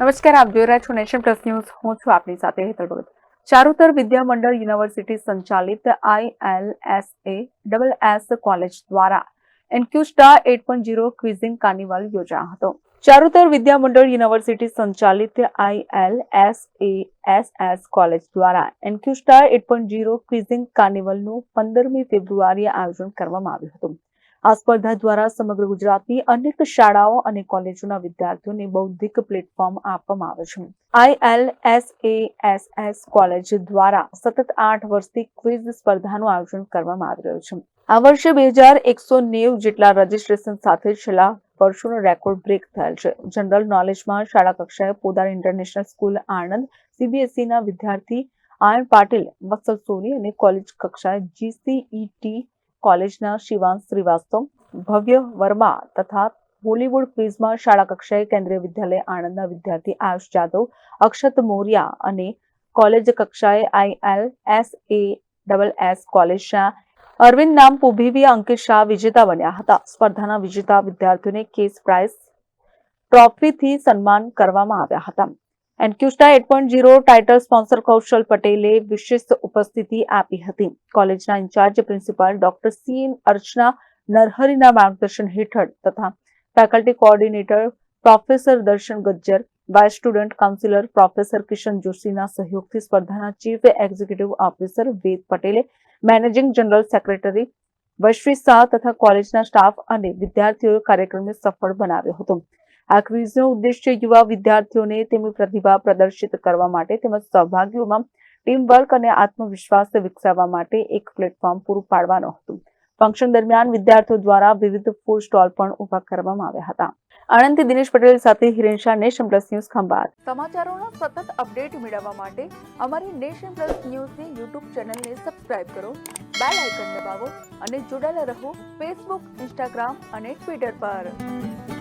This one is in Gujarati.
નમસ્કાર, આપ જોઈ રહ્યા છો નેશન પ્લસ ન્યૂઝ. હું છું આપની સાથે હેતલ ભગત. ચારુતર વિદ્યા યુનિવર્સિટી સંચાલિત આઈએલએસએ ડબલ એસ કોલેજ દ્વારા Enquesta at point zero quizzing carnival યોજાયો હતો. ચારુતર વિદ્યા મંડળ યુનિવર્સિટી સંચાલિત આઈએલએસએએસએસ કોલેજ દ્વારા Enquesta at point zero quizzing કાર્નિવલનું પંદરમી ફેબ્રુઆરીએ આયોજન કરવામાં આવ્યું હતું. આ સ્પર્ધા દ્વારા સમગ્ર ગુજરાતની અનેક શાળાઓ અને કોલેજોના વિદ્યાર્થીઓને બૌદ્ધિક પ્લેટફોર્મ આપવામાં આવે છે. આઈએલએસએએસએસ કોલેજ દ્વારા સતત આઠ વર્ષથી ક્વિઝ સ્પર્ધાનું આયોજન કરવામાં આવી રહ્યું છે. આ વર્ષે બે હજાર એકસો નેવું જેટલા રજીસ્ટ્રેશન સાથે છેલ્લા વર્ષોનો રેકોર્ડ બ્રેક થયેલ છે. જનરલ નોલેજમાં શાળા કક્ષાએ પોદાર ઇન્ટરનેશનલ સ્કૂલ આણંદ સીબીએસઈના વિદ્યાર્થી આયન પાટીલ, વત્સલ સોની અને કોલેજ કક્ષાએ જીસીઈટી કોલેજના શિવાંશ શ્રીવાસ્તવ, ભવ્ય વર્મા તથા બોલીવુડ ક્વિઝમાં શાળા કક્ષાએ કેન્દ્રીય વિદ્યાલય આણંદના વિદ્યાર્થી આયુષ જાદવ, અક્ષત મોરિયા અને કોલેજ કક્ષાએ IL S A double S કોલેજના અરવિંદ નામ પુભીવી અંકિત શાહ વિજેતા બન્યા હતા. સ્પર્ધાના વિજેતા વિદ્યાર્થીઓને કેસ પ્રાઇઝ ટ્રોફીથી સન્માન કરવામાં આવ્યા હતા. Enquesta at point zero title sponsor Kaushal પટેલે વિશેષ ઉપસ્થિતિ આપી હતી. કોલેજના in-charge principal doctor C Archana નરહરીના માર્ગદર્શન હેઠળ તથા faculty coordinator professor Darshan Gajjar, vice student councillor professor Kishan જોશીના સહયોગથી સ્પર્ધાના ચીફ એક્ઝિક્યુટિવ ઓફિસર વેદ પટેલે, managing general secretary Vaishvi Shah તથા કોલેજના સ્ટાફ અને વિદ્યાર્થીઓએ કાર્યક્રમને સફળ બનાવ્યો હતો. આ ક્વિઝનો ઉદ્દેશ્ય યુવા વિદ્યાર્થીઓને તેમની પ્રતિભા પ્રદર્શિત કરવા માટે તેમજ સહભાગીઓમાં ટીમ વર્ક અને આત્મવિશ્વાસ વિકસાવવા માટે એક પ્લેટફોર્મ પૂરું પાડવાનો હતું. ફંક્શન દરમિયાન વિદ્યાર્થીઓ દ્વારા વિવિધ ફૂડ સ્ટોલ પણ ઊભા કરવામાં આવ્યા હતા. આણંદથી દિનેશ પટેલ સાથે Hiren Shah nation plus news Khambhat. સમાચારોના સતત અપડેટ મેળવવા માટે અમારી નેશન પ્લસ ન્યૂઝની યુટ્યુબ ચેનલને સબસ્ક્રાઇબ કરો, બેલ આઇકન દબાવો અને જોડાયેલા રહો ફેસબુક ઇન્સ્ટાગ્રામ અને ટ્વિટર પર.